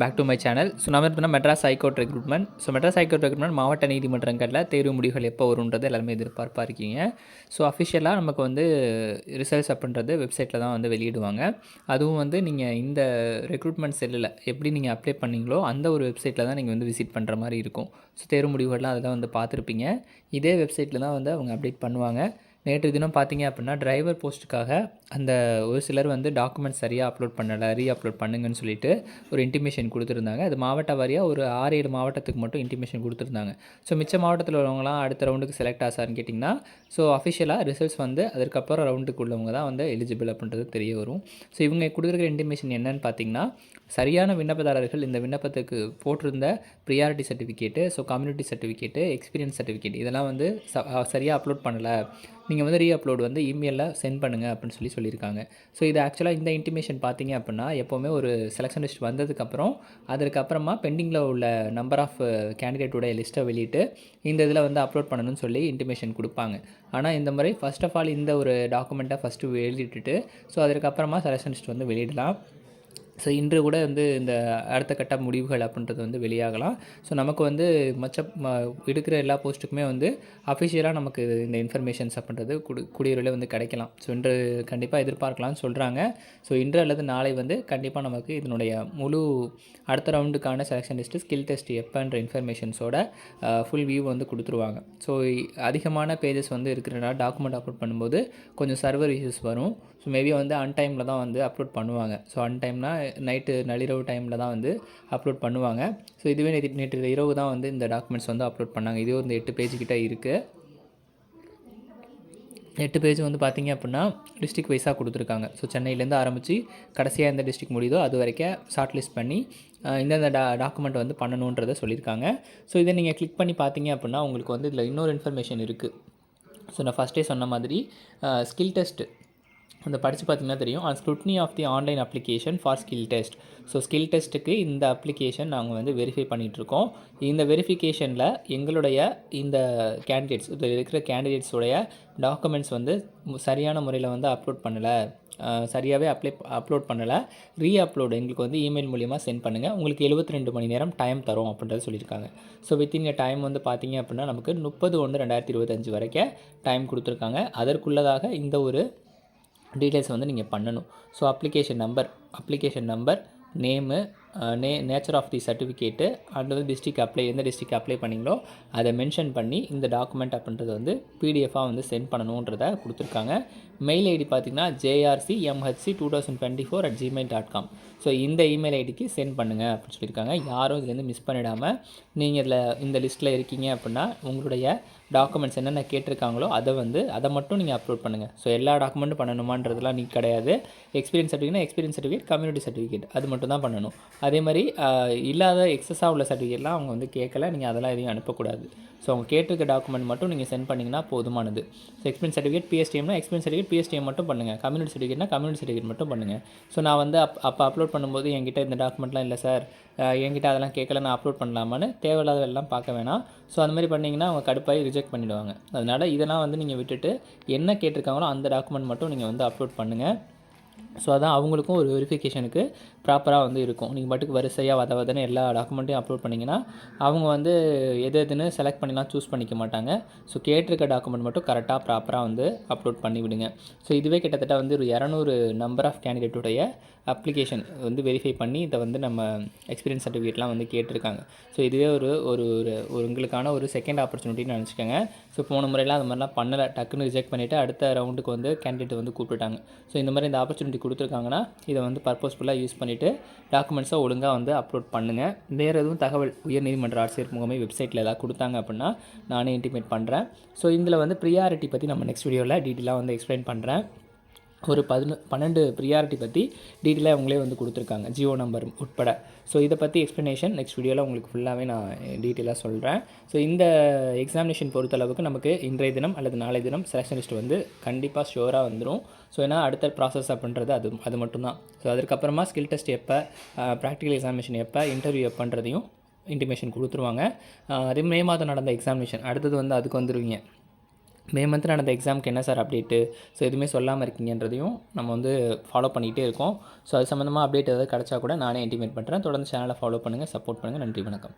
Back to my channel so நம்ம இப்போ Madras high court recruitment so Madras high court recruitment மாவட்ட நீதிமன்றங்களில் தேர்வு முடிவுகள் எப்போ வரும்ன்றது எல்லாருமே எதிர்பார்ப்பாக இருக்கீங்க ஸோ அஃபிஷியலாக நமக்கு வந்து ரிசல்ட்ஸ் அப்படின்றது வெப்சைட்டில் தான் வந்து வெளியிடுவாங்க. அதுவும் வந்து நீங்கள் இந்த ரெக்ரூட்மெண்ட் செல்லில் எப்படி நீங்கள் அப்ளை பண்ணீங்களோ அந்த ஒரு வெப்சைட்டில் தான் நீங்கள் வந்து விசிட் பண்ணுற மாதிரி இருக்கும். ஸோ தேர்வு முடிவுகள்லாம் அதெல்லாம் வந்து பார்த்துருப்பீங்க. இதே வெப்சைட்டில் தான் வந்து அவங்க அப்டேட் பண்ணுவாங்க. நேற்று தினம் பார்த்தீங்க அப்படின்னா டிரைவர் போஸ்ட்டுக்காக அந்த ஒரு சிலர் வந்து டாக்குமெண்ட் சரியாக அப்லோட் பண்ணலை ரீ அப்லோட் பண்ணுங்கன்னு சொல்லிட்டு ஒரு இன்டிமேஷன் கொடுத்துருந்தாங்க. அது மாவட்ட வாரியாக ஒரு ஆறு ஏழு மாவட்டத்துக்கு மட்டும் இன்டிமேஷன் கொடுத்துருந்தாங்க. ஸோ மிச்ச மாவட்டத்தில் உள்ளவங்களாம் அடுத்த ரவுண்டுக்கு செலக்ட் ஆசாருன்னு கேட்டிங்கன்னா ஸோ அஃபிஷியலாக ரிசல்ட்ஸ் வந்து அதுக்கப்புறம் ரவுண்டுக்கு உள்ளவங்க தான் வந்து எலிஜிபிள் அப்படின்றது தெரிய வரும். ஸோ இவங்க கொடுக்குற இன்டிமேஷன் என்னன்னு பார்த்தீங்கன்னா சரியான விண்ணப்பதாரர்கள் இந்த விண்ணப்பத்துக்கு போட்டிருந்த priority certificate so community certificate experience certificate இதெல்லாம் வந்து ச சரியாக அப்லோட் பண்ணலை. நீங்கள் வந்து ரீ அப்லோடு வந்து இமெயிலில் சென்ட் பண்ணுங்கள் அப்படின்னு சொல்லி சொல்லியிருக்காங்க. ஸோ இது ஆக்சுவலாக இந்த இன்டிமேஷன் பார்த்தீங்க அப்படின்னா எப்போவுமே ஒரு செலெக்ஷன் லிஸ்ட் வந்ததுக்கப்புறம் அதற்கப்புறமா பெண்டிங்கில் உள்ள நம்பர் ஆஃப் கேண்டிடேட்டோடைய லிஸ்ட்டை வெளியிட்டு இந்த இதில் வந்து அப்லோட் பண்ணணும்னு சொல்லி இன்டிமேஷன் கொடுப்பாங்க. ஆனால் இந்த முறை ஃபஸ்ட் ஆஃப் ஆல் இந்த ஒரு டாக்குமெண்ட்டை ஃபஸ்ட்டு வெளியிட்டுட்டு ஸோ அதற்கப்புறமா செலெக்ஷன் லிஸ்ட் வந்து வெளியிடலாம். ஸோ இன்று கூட வந்து இந்த அடுத்த கட்ட முடிவுகள் அப்படின்றது வந்து வெளியாகலாம். ஸோ நமக்கு வந்து மற்ற எடுக்கிற எல்லா போஸ்ட்டுக்குமே வந்து அஃபிஷியலாக நமக்கு இந்த இன்ஃபர்மேஷன்ஸ் அப்படின்றது குடி குடியுரில் வந்து கிடைக்கலாம். ஸோ இன்று கண்டிப்பாக எதிர்பார்க்கலாம்னு சொல்கிறாங்க ஸோ இன்று அல்லது நாளை வந்து கண்டிப்பாக நமக்கு இதனுடைய முழு அடுத்த ரவுண்டுக்கான செலெக்ஷன் லிஸ்ட்டு ஸ்கில் டெஸ்ட் எப்போன்ற இன்ஃபர்மேஷன்ஸோட ஃபுல் வியூ வந்து கொடுத்துருவாங்க. ஸோ அதிகமான பேஜஸ் வந்து இருக்கிறனால டாக்குமெண்ட் அப்லோட் பண்ணும்போது கொஞ்சம் சர்வர் இஷ்யூஸ் வரும். ஸோ மேபி வந்து அன்டைமில் தான் வந்து அப்லோட் பண்ணுவாங்க. ஸோ அன்டைம்னா நைட்டு நள்ளிரவு டைமில் தான் வந்து அப்லோட் பண்ணுவாங்க. ஸோ இதுவே நேற்று நேற்று இரவு தான் வந்து இந்த டாக்குமெண்ட்ஸ் வந்து அப்லோட் பண்ணாங்க. இதுவே வந்து எட்டு பேஜ் கிட்டே இருக்குது எட்டு பேஜ் வந்து பார்த்திங்க அப்படின்னா டிஸ்ட்ரிக் வைஸாக கொடுத்துருக்காங்க. ஸோ சென்னையிலேருந்து ஆரம்பித்து கடைசியாக எந்த டிஸ்ட்ரிக் முடியுதோ அது வரைக்கும் ஷார்ட் லிஸ்ட் பண்ணி இந்தந்த டா டாக்குமெண்ட் வந்து பண்ணணுன்றதை சொல்லியிருக்காங்க ஸோ இதை நீங்கள் கிளிக் பண்ணி பார்த்தீங்க அப்படின்னா உங்களுக்கு வந்து இதில் இன்னொரு இன்ஃபர்மேஷன் இருக்குது ஸோ நான் ஃபஸ்ட்டே சொன்ன மாதிரி ஸ்கில் டெஸ்ட்டு அந்த படித்து பார்த்தீங்கன்னா தெரியும். அந்த scrutiny of the online application for skill test so skill டெஸ்ட்டுக்கு இந்த அப்ளிகேஷன் நாங்கள் வந்து வெரிஃபை பண்ணிகிட்ருக்கோம் இந்த வெரிஃபிகேஷனில் எங்களுடைய இந்த கேண்டிடேட்ஸ் இதில் இருக்கிற கேண்டிடேட்ஸோடைய டாக்குமெண்ட்ஸ் வந்து சரியான முறையில் வந்து அப்லோட் பண்ணலை. சரியாகவே அப்ளை அப்லோட் பண்ணலை. ரீ அப்லோடு எங்களுக்கு வந்து இமெயில் மூலியமாக சென்ட் பண்ணுங்கள் உங்களுக்கு எழுபத்தி ரெண்டு மணி நேரம் டைம் தரும் அப்படின்றத சொல்லியிருக்காங்க. ஸோ வித்தின் டைம் வந்து பார்த்தீங்க அப்படின்னா நமக்கு முப்பது ஒன்று ரெண்டாயிரத்தி இருபத்தஞ்சு வரைக்கும் டைம் கொடுத்துருக்காங்க. அதற்குள்ளதாக இந்த ஒரு டீட்டெயில்ஸ் வந்து நீங்கள் பண்ணணும். So application number application number name நே nature of the certificate and வந்து டிஸ்ட்ரிக் அப்ளை எந்த டிஸ்ட்ரிக் அப்ளை பண்ணிங்களோ அதை மென்ஷன் பண்ணி இந்த டாக்குமெண்ட் அப்படின்றது வந்து பிடிஎஃபாக வந்து சென்ட் பண்ணணுன்றத கொடுத்துருக்காங்க. மெயில் ஐடி பார்த்திங்கன்னா JRC MHC two thousand twenty four at Gmail dot com so இந்த இமெயில் ஐடிக்கு சென்ட் பண்ணுங்கள் அப்படின்னு சொல்லியிருக்காங்க. யாரும் இதுலேருந்து மிஸ் பண்ணிடாமல் நீங்கள் இதில் இந்த லிஸ்ட்டில் இருக்கீங்க அப்படின்னா உங்களுடைய டாக்குமெண்ட்ஸ் என்னென்ன கேட்டிருக்காங்களோ அதை வந்து அதை மட்டும் நீங்கள் அப்லோட் பண்ணுங்கள் ஸோ எல்லா டாக்குமெண்ட்டும் பண்ணணுமான்றதுலாம் நீ கிடையாது. எக்ஸ்பீரியன்ஸ் சர்டிஃபிகேட்னா எக்ஸ்பீரியன்ஸ் சர்டிஃபிகேட் கம்யூனிட்டி சர்டிஃபிகேட் அது மட்டும் தான் பண்ணணும். அதே மாதிரி இல்லாத எக்ஸஸாக உள்ள சர்டிஃபிகேட்லாம் அவங்க வந்து கேட்கல. நீங்கள் அதெல்லாம் எதையும் அனுப்பக்கூடாது. ஸோ அவங்க கேட்டிருக்க டாக்குமெண்ட் மட்டும் நீங்கள் சென்ட் பண்ணிங்கன்னா போதுமானது. ஸோ எக்ஸ்பீரியன்ஸ் சர்டிஃபிகேட் பிஎஸ்டிஎம்னா எக்ஸ்பீரியன்ஸ் சர்டிஃபிகேட் பிஎஸ்டிஎம் மட்டும் பண்ணுங்கள் கம்யூனிட்டி சர்டிஃபிகேட்னா கம்யூனிட்டி சர்டிஃபிகேட் மட்டும் பண்ணுங்கள் ஸோ நான் வந்து அப் அப்போ அப்லோட் பண்ணும்போது என்கிட்ட இந்த டாக்குமெண்ட்லாம் இல்லை சார். என்கிட்ட அதெல்லாம் கேட்கல நான் அப்லோட் பண்ணலாமான்னு தேவையில்லாதெல்லாம் பார்க்க வேணாம். ஸோ அந்த மாதிரி பண்ணிங்கன்னா அவங்க கடுப்பாகி ரிஜெக்ட் பண்ணிவிடுவாங்க அதனால் இதெல்லாம் வந்து நீங்கள் விட்டுட்டு என்ன கேட்டிருக்காங்களோ அந்த டாக்குமெண்ட் மட்டும் நீங்கள் வந்து அப்லோட் பண்ணுங்கள் ஸோ அதான் அவங்களுக்கும் ஒரு வெரிஃபிகேஷனுக்கு ப்ராப்பராக வந்து இருக்கும். நீங்கள் பாட்டுக்கு வரிசையாக வத வதன்னு எல்லா டாக்குமெண்ட்டையும் அப்லோட் பண்ணிங்கன்னா அவங்க வந்து எது எதுன்னு செலக்ட் பண்ணிலாம் சூஸ் பண்ணிக்க மாட்டாங்க. ஸோ கேட்டிருக்க டாக்குமெண்ட் மட்டும் கரெக்டாக ப்ராப்பராக வந்து அப்லோட் பண்ணி விடுங்க. ஸோ இதுவே கிட்டத்தட்ட வந்து ஒரு இரநூறு நம்பர் ஆஃப் கேண்டிடேட்டுடைய அப்ளிகேஷன் வந்து வெரிஃபை பண்ணி இதை வந்து நம்ம எக்ஸ்பீரியன்ஸ் சர்டிஃபிகேட்லாம் வந்து கேட்டிருக்காங்க. ஸோ இதுவே ஒரு ஒரு ஒரு உங்களுக்கான ஒரு செகண்ட் ஆப்பர்ச்சுனிட்டின்னு நினச்சிக்கோங்க. ஸோ போன முறையெல்லாம் அது மாதிரிலாம் பண்ணலை. டக்குன்னு ரிஜெக்ட் பண்ணிவிட்டு அடுத்த ரவுண்டுக்கு வந்து கேண்டிடேட் வந்து கூப்பிட்டுட்டாங்க. ஸோ இந்த மாதிரி இந்த ஆப்பர்ச்சுனிட்டி கொடுத்துருக்காங்கன்னா இதை வந்து பர்பஸ்ஃபுல்லாக யூஸ் பண்ணிவிட்டு டாக்குமெண்ட்ஸை ஒழுங்காக வந்து அப்லோட் பண்ணுங்கள் வேறு எதுவும் தகவல் உயர்நீதிமன்ற ஆட்சியர் முகமை வெப்சைட்டில் ஏதாவது கொடுத்தாங்க அப்படின்னா நானே இன்டிமேட் பண்ணுறேன் ஸோ இதில் வந்து ப்ரியாரிட்டி பற்றி நம்ம நெக்ஸ்ட் வீடியோவில் டீட்டெயிலாக வந்து எக்ஸ்பிளைன் பண்ணுறேன் ஒரு பதினொ பன்னெண்டு ப்ரியாரிட்டி பற்றி டீட்டெயிலாக அவங்களே வந்து கொடுத்துருக்காங்க. ஜியோ நம்பர் உட்பட. ஸோ இதை பற்றி எக்ஸ்ப்ளனேஷன் நெக்ஸ்ட் வீடியோவில் உங்களுக்கு ஃபுல்லாகவே நான் டீட்டெயிலாக சொல்கிறேன் ஸோ இந்த எக்ஸாமினேஷன் பொறுத்தளவுக்கு நமக்கு இன்றைய தினம் அல்லது நாளை தினம் செலெக்ஷன் லிஸ்ட் வந்து கண்டிப்பாக ஷோராக வந்துடும் ஸோ ஏன்னா அடுத்த ப்ராசஸ் அப்படின்றது அது அது மட்டும்தான். ஸோ அதுக்கப்புறமா ஸ்கில் டெஸ்ட் எப்போ ப்ராக்டிக்கல் எக்ஸாமினேஷன் எப்போ இன்டர்வியூ எப்போன்றதையும் இன்டிமேஷன் கொடுத்துருவாங்க. அதே மே மாதம் நடந்த எக்ஸாமினேஷன் அடுத்தது வந்து அதுக்கு வந்துடுவீங்க மே மந்த் நடந்த எக்ஸாமுக்கு என்ன சார் அப்டேட்டு ஸோ எதுவுமே சொல்லாமல் இருக்கீங்கன்றதையும் நம்ம வந்து ஃபாலோ பண்ணிகிட்டே இருக்கோம். ஸோ அது சம்மந்தமாக அப்டேட் ஏதாவது கிடச்சா கூட நானே இன்டிமேட் பண்ணுறேன் தொடர்ந்து சேனலை ஃபாலோ பண்ணுங்கள் சப்போர்ட் பண்ணுங்கள் நன்றி வணக்கம்.